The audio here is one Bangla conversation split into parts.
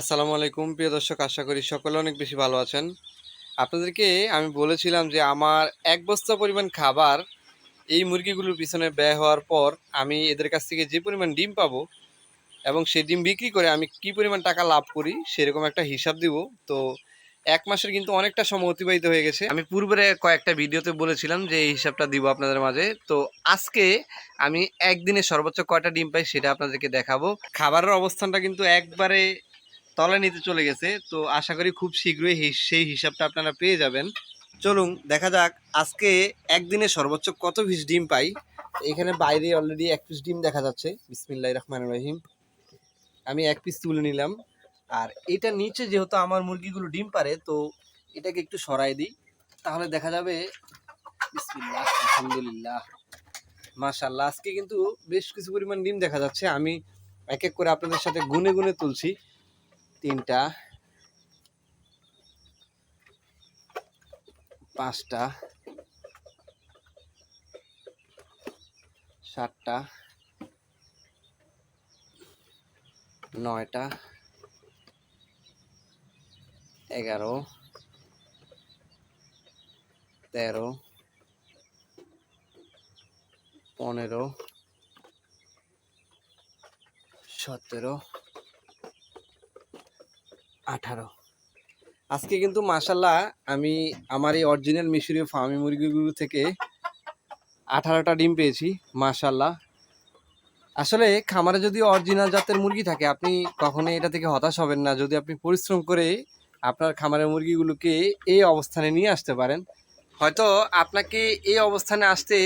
আসসালামু আলাইকুম। প্রিয় দর্শক, আশা করি সকলে অনেক বেশি ভালো আছেন। আপনাদেরকে আমি বলেছিলাম যে আমার এক বস্তা পরিমাণ খাবার এই মুরগিগুলোর পিছনে ব্যয় হওয়ার পর আমি এদের কাছ থেকে যে পরিমাণ ডিম পাবো এবং সেই ডিম বিক্রি করে আমি কি পরিমাণ টাকা লাভ করি সেরকম একটা হিসাব দিব। তো এক মাসের কিন্তু অনেকটা সময় অতিবাহিত হয়ে গেছে। আমি পূর্বের কয়েকটা ভিডিওতে বলেছিলাম যে এই হিসাবটা দিব আপনাদের মাঝে। তো আজকে আমি একদিনে সর্বোচ্চ কয়টা ডিম পাই সেটা আপনাদেরকে দেখাবো। খাবারের অবস্থানটা কিন্তু একবারে তলে নিতে চলে গেছে, তো আশা করি খুব শীঘ্রই সেই হিসাবটা আপনারা পেয়ে যাবেন। চলুন, দেখা যাক আজকে একদিনে সর্বোচ্চ কত পিস ডিম পাই। এখানে বাইরে অলরেডি এক পিস ডিম দেখা যাচ্ছে। বিসমিল্লাহ রহমান রহিম। আমি এক পিস তুলে নিলাম। আর এটা নিচে যেহেতু আমার মুরগিগুলো ডিম পারে, তো এটাকে একটু সরাই দিই। তাহলে দেখা যাবে, বিসমিল্লাহ, আলহামদুলিল্লাহ। মাশাল্লাহ আজকে কিন্তু বেশ কিছু পরিমাণ ডিম দেখা যাচ্ছে। আমি এক এক করে আপনাদের সাথে গুনে গুনে তুলছি। তিনটা পাঁচটা সাতটা নয়টা এগারো তেরো পনেরো সতেরো আঠারো। আজকে কিন্তু মাসাল্লাহ আমি আমার এই অরিজিনাল মিশরীয় ফার্মি মুরগিগুলো থেকে আঠারোটা ডিম পেয়েছি মাশাল্লাহ আসলে খামারে যদি অরিজিনাল জাতের মুরগি থাকে, আপনি কখনোই এটা থেকে হতাশ হবেন না। যদি আপনি পরিশ্রম করে আপনার খামারের মুরগিগুলোকে এই অবস্থানে নিয়ে আসতে পারেন, হয়তো আপনাকে এই অবস্থানে আসতে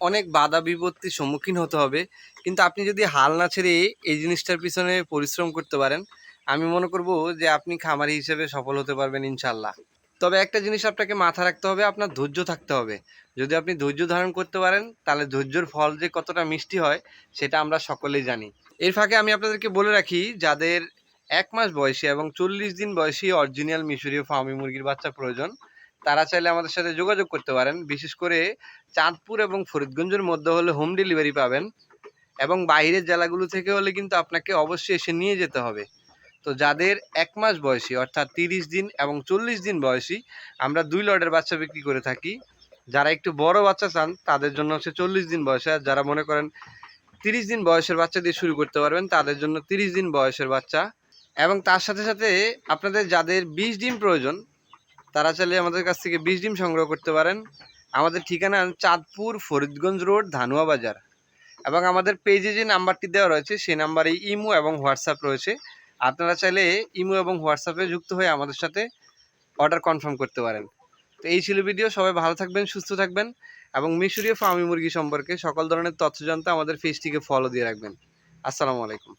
অনেক বাধা বিপত্তির সম্মুখীন হতে হবে। কিন্তু আপনি যদি হাল না ছেড়ে এই জিনিসটার পিছনে পরিশ্রম করতে পারেন আমি মনে করব যে আপনি খামারি হিসেবে সফল হতে পারবেন ইনশাল্লাহ তবে একটা জিনিস আপনাকে মাথা রাখতে হবে, আপনার ধৈর্য থাকতে হবে। যদি আপনি ধৈর্য ধারণ করতে পারেন, তাহলে ধৈর্যর ফল যে কতটা মিষ্টি হয়, সেটা আমরা সকলেই জানি। এর ফাঁকে আমি আপনাদেরকে বলে রাখি, যাদের এক মাস বয়সী এবং চল্লিশ দিন বয়সী অরিজিনাল মিশরীয় ফার্মি মুরগির বাচ্চা প্রয়োজন, তারা চাইলে আমাদের সাথে যোগাযোগ করতে পারেন। বিশেষ করে চাঁদপুর এবং ফরিদগঞ্জের মধ্যে হলে হোম ডেলিভারি পাবেন এবং বাইরের জেলাগুলো থেকে হলে কিন্তু আপনাকে অবশ্যই এসে নিয়ে যেতে হবে। তো যাদের এক মাস বয়সী, অর্থাৎ তিরিশ দিন এবং চল্লিশ দিন বয়সী, আমরা দুই লটের বাচ্চা বিক্রি করে থাকি। যারা একটু বড় বাচ্চা চান, তাদের জন্য হচ্ছে চল্লিশ দিন বয়সে। আর যারা মনে করেন তিরিশ দিন বয়সের বাচ্চা দিয়ে শুরু করতে পারবেন, তাদের জন্য তিরিশ দিন বয়সের বাচ্চা। এবং তার সাথে সাথে আপনাদের যাদের বিশ ডিম প্রয়োজন, তারা চাইলে আমাদের কাছ থেকে বিশ ডিম সংগ্রহ করতে পারেন। আমাদের ঠিকানা চাঁদপুর ফরিদগঞ্জ রোড, ধানুয়া বাজার। এবং আমাদের পেজে যে নাম্বারটি দেওয়া রয়েছে, সেই নাম্বারে ইমো এবং হোয়াটসঅ্যাপ রয়েছে। আপনারা চাইলে ইমো এবং হোয়াটসঅ্যাপে যুক্ত হয়ে আমাদের সাথে অর্ডার কনফার্ম করতে পারেন। তো এই ছিল ভিডিও, সবাই ভালো থাকবেন, সুস্থ থাকবেন এবং মিশরীয় ফার্মি মুরগি সম্পর্কে সকল ধরনের তথ্য জানতে আমাদের পেজটিকে ফলো দিয়ে রাখবেন। আসসালামু আলাইকুম।